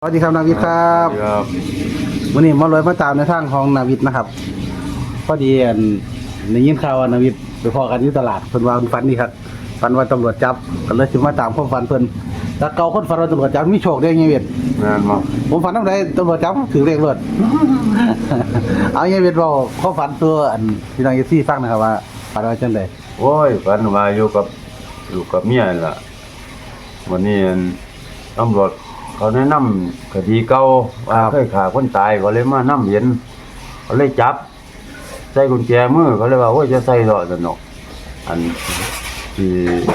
สวัสดีครับนาวิทย์ครับครับวันนี้มาเลยมาตามในทางของนาวิทย์นะครับพอดีอันในยินข่าวว่านาวิทย์ไปพอกันที่ตลาดเพิ่นว่าเพิ่นฝันนี่ครับฝันว่าตำรวจจับก็เลยสิมาตามความฝันเพิ่นแล้วเก่าคนฝันว่าตำรวจจับมีโชคได้ไงเวียดงานมาผมฝันทำไดตำรวจจับถือเลขรถเอาไงเวียดบอกความฝันตัวอันพี่น้องเอซี่ฟังนะครับว่าฝันว่าจังไดโอ้ยฝันว่าอยู่กับอยู่กับเมียนั่นล่ะ วันนี้อันตำรวจ เขาแนะนำคดีเก่าว่าเคยฆ่าคนตายเขาเลยมานํเห็นเขาเลยจับ ใส่กุญแจมือเขาเลยว่าโอ้ยจะใส่ดอกสนกอันที่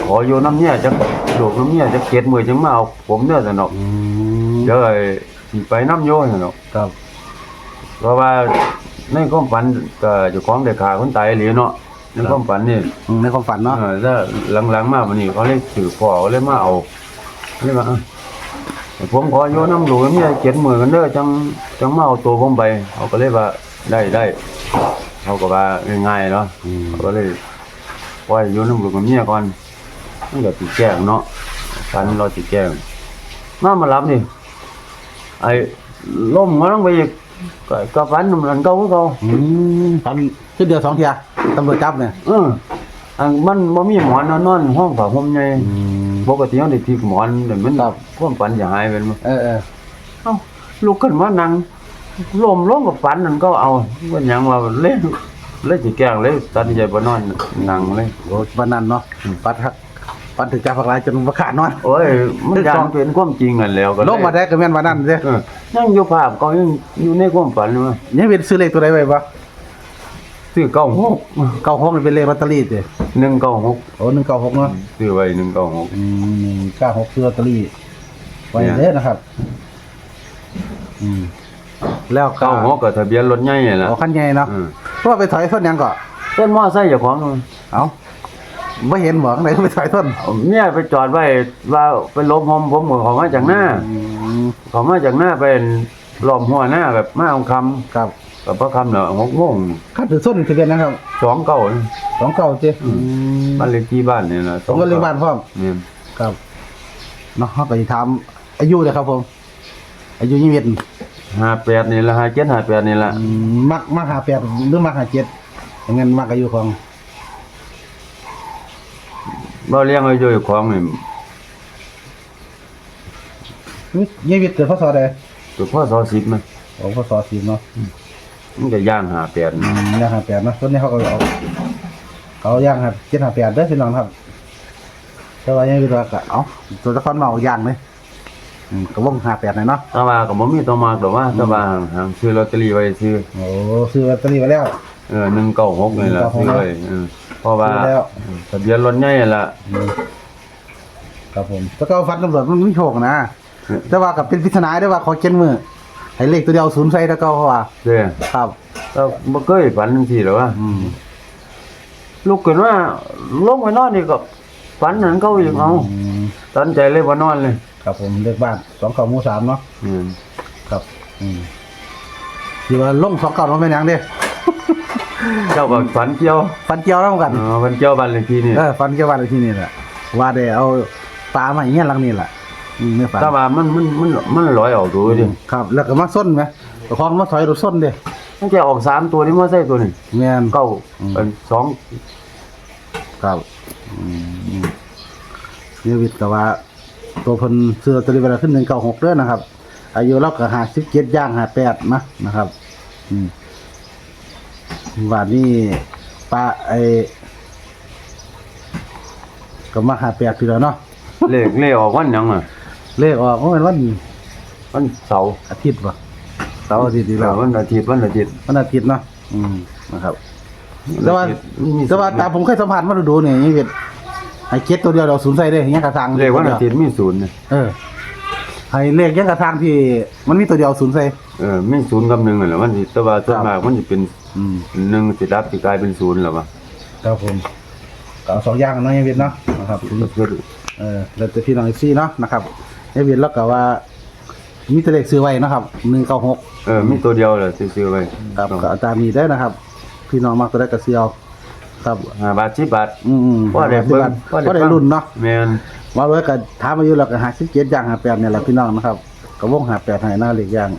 ขออยู่น้ำเมียจักโดกน้ำเมียจักเก็ดมือจังมาเอาผมเด้อสนกอืมเดี๋ยวไอ้สิไปน้ำโยสนกครับ เพราะว่าในความฝันก็เจ้าของได้ฆ่าคนตายอีหลีเนาะในความฝันนี่อืมในความฝันเนาะเออถ้าหลังๆมาวันนี้เขาเลยถือพ่อเขาเลยมาเอาเลยมาเอ้า ผมขอโยนน้ำหลวงเนี่ยเจ็ดหมื่นกันเด้อจังจังมาเอาตัวผมไปเขาก็เลยว่าได้ได้เขาก็ว่าง่ายๆเนาะอืมเขาก็เลยปล่อยโยนน้ำหลวงกับเมียก่อนมันก็ติดแก้งเนาะการเราติดแก้งมามารับนี่ไอ้ล่มมาต้องไปอีกก็ก็ฝันมันเก่าคือเก่าอืมฝันคือเดียวสองเทียตำรวจจับเนี่ยเอออันมันบ่มีหมอนนอนห้องผ้าห่มใหญ่ ปกติเขาได้พลิกหมอนแต่มันครับความฝันจะหายไปมั้งเออเออเอ้าลุกขึ้นมานั่งล้มลงกับฝันนั่นก็เอาว่าหยังว่าเล่นเล่นสิแกล้งเลยตัดสินใจบ่นอนนั่งเลย โอ้วันนั้นเนาะปัดฮักปัดถึงจับผักหลายจนประขาดนอน โอ้ยมันอยังเป็นความจริงกันแล้วก็เยลงมาได้ก็แม่นวันนั้นเด้เออยังอยู่ภาพก็ยังอยู่ในความฝันอยู่มั้ยยังเป็นซื้อเลขตัวใดไว้บ่ ซื้อเก้าหกเก้าหกนี่เป็นเลขลอตเตอรี่เด้หนึ่งเก้าหกโอ้หนึ่งเก้าหกเนาะซื้อไว้หนึ่งเก้าหกอืมเก้าหกซื้อลอตเตอรี่ไว้เด้อนะครับ อืมแล้วเก้าหกกับทะเบียนรถใหญ่นี่แหละเอาคันใหญ่เนาะอืมเพราะว่าไปถอยส้นหยังก็ต้นมอไซค์เจ้าของเอ้าบ่เห็นบ่ข้างไหนไปถอยส้นเมียไปจอดไว้ว่าไปลบหอมผมก็เขอมาจากหน้าอืมเขามาจากหน้าเป็นล้อมหัวหน้าแบบมาเอาคครับำ กับพระคำเนาะหกโมงคันถือส้นทะเบียนนะครับสองเก้าสองเก้าเจ้อืมบ้านเลขที่บ้านเนี่ยนะสองก็เลขบ้านพร้อมเนี่ยครับเนาะเขาก็สิถามอายุเลยครับผม อายุยี่สิบเอ็ดห้าแปดนี่ละห้าเจ็ดห้าแปดนี่ละอืมมักมักหาแปดหรือมักหาเจ็ดอย่างงั้นมักอายุของบ่เลี้ยงไว้อยู่ของนี่ยี่สิบเอ็ดเกิดพศใดตัวพ่อสอสิบมั้ยโอ้พศสิบเนาะ มันก็ย่างห้าแปดอืมย่างหาแปดเนาะส่วนนี้เขาก็เอาเขาย่างหาเจ็ดหาแปดเด้อพี่น้องครับแต่ว่ายังมีตัวก็เอาตัวละครมาเอาย่างเลยอืมก็วงหาแปดหน่อยเนาะถ้าว่าก็บ่มีตัวมากดอกว่าถ้าว่าหางซื้อลอตเตอรี่ไว้ซื้อโอ้ซื้อลอตเตอรี่ไว้แล้ว เออ196นี่ล่ะ196ซื้อไว้เออเพราะว่าซื้อแล้ว ทะเบียนรถใหญ่นั่นล่ะ อืมครับผมแล้วก็ฟันตำรวจมันไม่โชคนะแต่ว่ากับเป็นปริศนาได้ว่าขอเขียนมือ ให้เลขตัวเดียวศูนย์ใส่แล้วก็เขาว่าเด้อครับ เราบ่เคยฝันจังซี่หรอกว่าอืมลุกขึ้นว่าลงไปนอนนี่ก็ฝันนั้นเขาอีกเอาอืมตันใจเลยว่านอนเลยครับผมเลขบ้านสองเก้าหมู่สามเนาะอืมครับ อืมที่ว่าลงสองเก้ามันเป็นหยังเด้เจ้าก็ฝันเกี่ยวฟันเจียวแล้วกัน เออฝันเกี่ยวบ้านเลขที่นี่ เออฟันเจียววันที่นี่แหละว่าได้เอาปลามาอย่างเงี้ยหลังนี่แหละ อืมไม่ฝันถ้าว่ามันมันมันมันลอยออกดูดิครับ แล้วก็มาส้นไหมประคองมาถอยรถส้นเด้มันจะออกสามตัวนี้มาใส่ตัวนี้แม่นเก้าอืมเป็นสองครับอืมเนี่ยวิทย์ก็ว่า ตัวเพิ่นเสื้อตัวนี้เวลาขึ้นหนึ่งเก้าหกเด้อนะครับ อายุเราก็หาสิบเจ็ดย่างหาแปดนะนะครับ อืมวันนี้ป้าไอก็มาหาแปดทีแล้วเนาะเลขเลขออกวันหยังอะ เลขออกว่าเป็นวันวันเสาร์อาทิตย์ป่ะเสาร์อาทิตย์ทีแล้แล้วววันอาทิตย์วันอาทิตย์วันอาทิตย์เนาะอืมนะครับแต่ว่านอทิตย์มีแต่ว่าตามผมเคยสัมผัสมาดูๆเนี่ยนี่เป็นไอ้เจ็ดตัวเดียวเราศูนย์ใส่ได้ยังกระทางเลขวันอาทิตย์มีศูนย์นะเออให้เลขยังกระทางที่ มันมีตัวเดียวศูนย์ใส่เออมีศูนย์กับหนึ่งนั่นแหละมันสิแต่ว่าส่วนมากมันจะเป็นอืมหนึ่งสิรับสิกลายเป็นศูนย์แล้ววะครับผมก็เอาสองอย่างเนาะยังเวียนเนาะนะครับเออแล้วแต่พี่น้องอีกซี่เนาะนะครับ ยังเวียนแล้วก็ว่า มีตัวเลขซื้อไว้นะครับหนึ่งเก้าหกเออมีตัวเดียวแหละซื้อๆไว้ครับก็เอาตามนี้ได้นะครับ พี่น้องมากตัวได้กระเซียวครับ ห้าบาทสิบบาท อืมๆว่าได้ที่เบิ่งบ้านว่าได้ก็ได้ฟังรุ่นเนาะ แม่นว่าไว้ก็ถามอายุเราก็หาสิบเจ็ดอย่างหาแปดเนี่ยแหละพี่น้องนะครับก็วงหาแปดให้หน้าเลขย่าง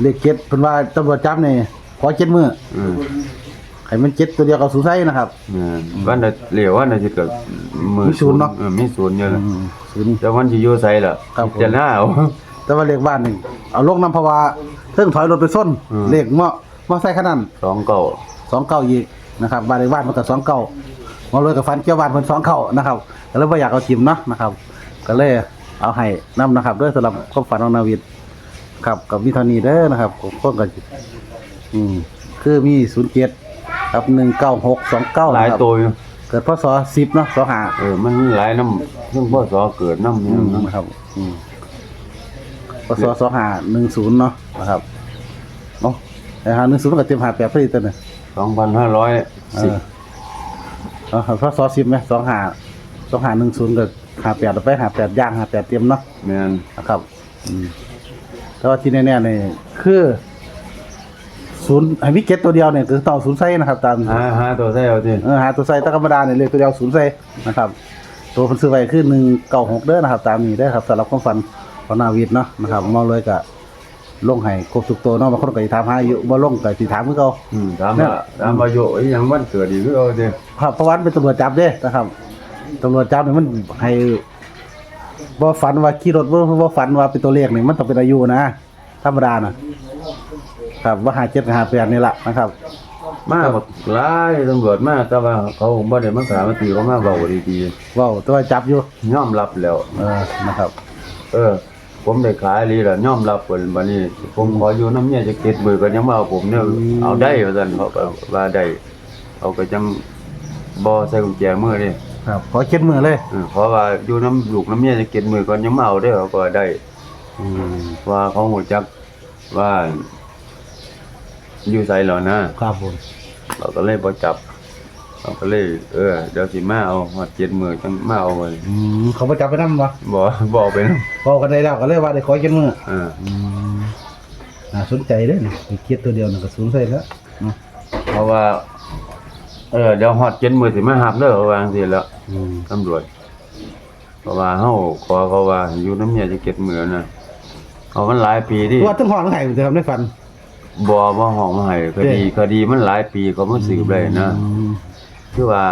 เลขเจ็ดเพิ่นว่าตำรวจจับนี่ขอเจ็ดมืออืม ให้มันเจ็ดตัวเดียวกับสูไซนะครับแม่นวันน่ะเรียกว่าน่ะสิก็มือมีศูนย์เนาะ ออมีศูนย์อยู่อืล่ะมศูนย์ แต่วันสิอยู่ไสล่ะครับผม จะหน้าเอา แต่ว่าเลขบ้านนี่เอาลงน้ำเพราะว่าเพิ่งถอยรถไปส้นอืม เลขมอมอไซค์คันนั้นสองเก้าสองเก้าอีกนะครับบ้านเลขบ้านมันก็สองเก้ามาเลยกับฟันเกี่ยวบ้านเพิ่นสองเก้านะครับก็เลยบ่อยากเอาจิมเนาะนะครับ ก็เลยเอาให้นํนะครับด้วยสำหรับความฝันของนาวิดครับกับวิธานีเด้อนะครับผมก็กันอืมคือมีศูนย์เจ็ด ครับหนึ่งเก้าหกสองเก้าหลายนะครับตัวอยู่เกิดพศสิบเนาะสองหาเออมันมีหลายน้ำเพิ่งพ่อสอเกิดน้ำอืเนี่ยมนะนะครับอืมพศสองหาหนึ่งศูนย์เนาะนะครับเนาะไอ้หาหนึ่งศูนย์ก็เต็มหาแปดพอดีตัวเนี่ยสองพันห้าร้อยสิบเออพศสิบไหมสองหาสองหาหนึ่งศูนย์ก็หาแปดเอาไปหาแปดย่างหาแปดเตรียมเนาะ แม่นนะครับ อืมแต่ว่าที่แน่ๆเนี่ยคือ ศูนย์ให้มีเก็ตตัวเดียวเนี่ยคือต้องเอาศูนย์ไซนะครับ ตามหาหาตัวใส่เอาสิเออหาตัวไซตั้งธรรมดาเนี่ยเลยตัวเดียวศูนย์ไซนะครับ ตัวคนซื้อไว้คือหนึ่งเก้าหกเด้อนะครับ ตามนี้ได้อครับสำหรับความฝันของนาวิทย์เนาะนะครับมองเลยกะลงให้ครบทุกตัวเนาะบางคนก็สิถามหาอยู่บ่ลงก็สิถามคือเก่า อืมถามเนี่ว่ายถามว่าโยไอ้หยังวันเกิดอีกหรือเอาสิครับเพราะว่ามันเป็นตำรวจจับเด้นะครับตำรวจจับเนี่ยมันให้บ่ฝันว่าขี่รถบ่บ่ฝันว่าเป็นตัวเลขนี่มันต้องเป็นอายุนะธรรมดานะ ครับว่าหาเจ็ดหาแปดนี่แหละนะครับ มาบักหลายตำรวจมาแต่ว่าเขาบ่ได้มาถามมาตีเขามาเว้าดีเว้าแตัวาจับอยู่ๆยอมรับแล้ว เออนะครับ เออ ผมได้ขายอีหลีแล้วยอมรับเพิ่นบัดนี้ ผมขออยู่น้ำเมียจะเก็ดมือก็ยังมาเอาผมเนี่ยเอาได้ว่าซั่นเขาก็ว่าได้เขาก็จังบ่ใส่กุญแจมือเด้ครับ ขอเช็ดมือเลย เออเพราะว่าอยู่น้ำลูกน้ำเมียจะเก็ดมือก่อนยังมาเอาได้เขาก็ได้ อืมว่าเขาหูจักว่า อยู่ไสแล้วนะครับผมเราก็เลยบ่จับ เราก็เลย เออเดี๋ยวสิมาเอาฮอดเจ็ดมือจังมาเอาไว้อืมเขาบ่จับไปนำบ่บ่บ่เอาไปนพอกันได้แล้วก็เลยว่าได้ขอเช็ดมือำเอออืมน่าสนใจเด้นี่ไปเก็ดตัวเดียวนั่นก็สูงใส่แล้วเนาะเพราะว่า เออเดี๋ยวฮอดเจ็ดมือสิมาหับเด้อเขาว่าจังซี่แล้วอืมตำรวจเพราะว่าเฮาขอเขาว่าอยู่น้ำเมียจะเก็ดมือนะเอามันหลายปีที่ว่าทั้งห้องทั้งไห้จะทำได้ฟัน บ่บ่ห้องมาให้คดีคดีมันหลายปีเขามาสืบได้นะอืมคือว่า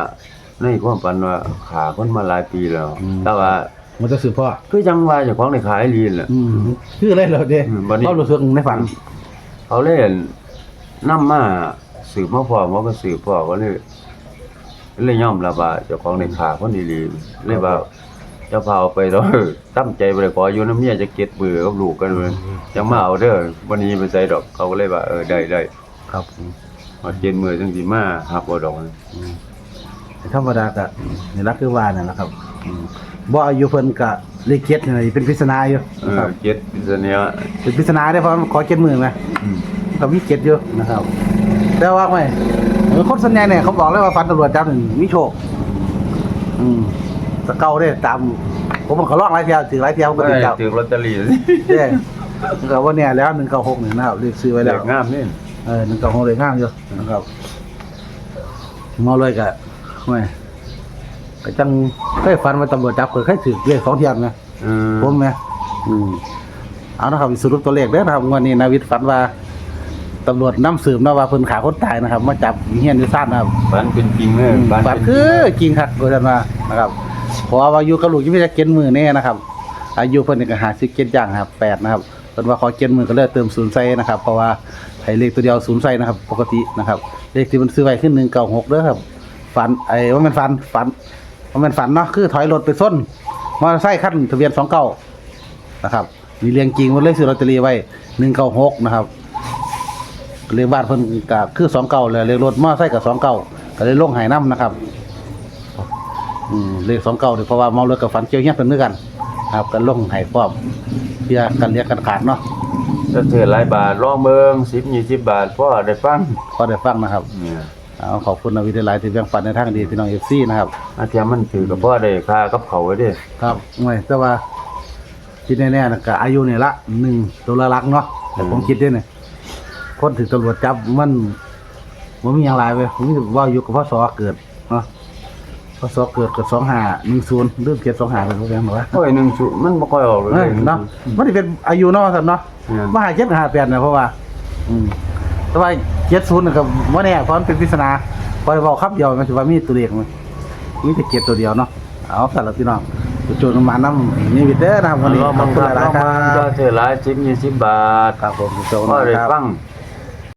ในความฝันว่าขาคนมาหลายปีแล้วอืมแต่ว่ามันจะสืบพ่อคือจังว่าเจ้าของได้ขายลีนแหละอืมคืออะไรเหรอเด้อืมบัดนี้เขารู้สึกในฝันเขาเล่นนำมาสืบมาพอมันก็สืบพอก็เลยเลยยอมรับว่าเจ้าของได้ขาคนดีลีเลยว่าเจะพาเอาไปแล้วตั้งใจไปเลยขออยู่น้ำเมียจะเก็บมือกับลูกกันเลยจังมาเอาเด้อวันนี้ไปใส่ดอกเขาก็เลยว่าเออได้ได้ครับผมเอาเจ็ดมือจังสิมาหับเอาดอกอืมธรรมดาก็นี่รักคือว่านั่นแหละครับอืมบ่อายุเพิ่นก็เลขเจ็ดนี่เป็นปริศนาอยู่เอนะอครับเจ็ดพิษเนียเป็นปริศนาได้เพราะมันขอเจ็ดหมื่นไหมอืมก็มีเจ็ดอยู่นะครับ แต่ว่าไม่เออคนส่วนใหญ่เนี่ยเขาบอกเลยว่าฟันตำรวจจับหนึ่งมีโชคอืม สเกาได้ตาม ผมมันเขาลอกหลายเที่ยวถือหลายเที่ยวผมก็ไม่ติดจับถือลอตเตอรี่สิเด้ก็ว่าเนี่ยแล้วหนึ่งเก้าหกหนึ่งนะครับเรียกซื้อไว้เด็แล้วกงามนี่เออหนึ่งเก้าหกเลยง่ามอยู่นะครับมอเลยกะไม่ก็จังเคยฟันมาตำรวจจับเคยเคยถือเลขสองเทียมไงเออผมไงอืมเอานะครับสรุปตัวเลขเด้อนะครับวันนี้นาวิทย์ฝันว่าตำรวจน้ำสืบนะว่าเพิ่นขาคนตายนะครับ มาจับเฮียนอยู่ซ่านนะครับฝันเป็นจริงเลยฝันเป็นคือจริงครับโดยท่านว่านะครับ เพราะว่าอายุกระลูกยังไม่ได้เกณฑ์มือแน่นะครับ อายุเพิ่นนี่ก็หาสิเกณฑ์ย่างครับแปดนะครับเพิ่นว่าขอเกณฑ์มือก็เลยเติมศูนย์ใส่นะครับเพราะว่าให้เลขตัวเดียวศูนย์ใส่นะครับ ปกตินะครับเลขที่มันซื้อไว้ขึ้นหนึ่งเก้าหกเด้อครับฝันไอ้ว่ามันฝันฝันว่ามันฝันเนาะคือถอยรถไปส้นมอเตอร์ไซค์คันทะเบียนสองเก้านะครับมีเรียงจริงมันเลยซื้อลอตเตอรี่ไว้หนึ่งเก้าหกนะครับเลขบ้านเพิ่นก็คือสองเก้าเลยเลขรถมอเตอร์ไซค์กับสองเก้าก็เลยลงหายน้ำนะครับ อืมเลขสองเก้าเพราะว่าเมาเรือกับฝันเกี่ยวเงี้ยเป็นด้วยกันครับกันลงใหายพร้อมเพื่อกันเรียกกันขาดเนาะจะเสียหลายบาทลองเบิ่ง10 20บาทพอได้ฟังพอได้ฟังนะครับเนี่ยเอาขอบคุณนวิทยาลัยที่แบ่งปันในทางดีพี่น้องเอฟซีนะครับอาเทียมมันถือกับพ่อได้ค่ากับเขาไว้เด้ครับไม่แต่ว่าที่แน่ๆนะก็อายุเนี่ยละหนึ่งตัวละลักเนาะแต่ผมคิดด้วยเนี่ยคนถือตำรวจจับมันมันมีอย่างไรไปผมว่าอยู่กับพ่อสอเกิดเนาะ พศเกิดเกิดสองห้าหนึ่งศูนย์ลืมเกียรสองห้าเป็นพวกยังหรอวะโอ้ยหนึ่งศูนย์มันบ่ค่อยออกเลยเออเนาะมันจะเป็นอายุเนาะสันเนาะเนี่ยมาหาเจ็ดหาแปดเนี่ยเพราะว่า อืมแต่ว่าเจ็ดศูนย์กับว่าแน่เพราะมันเป็นปริศนาพอบอกครับเดียวมันถือว่ามีตัวเลขมั้ยมีแต่เจ็ดตัวเดียวเนาะเอาสำหรับพี่น้องโจนมาน้ำนี่วิเตอร์นะครับวันนี้ขอบคุณหลายๆครัก็บเท่าหลาย10 20บาทครับผมโจนก็ได้ครับฟัง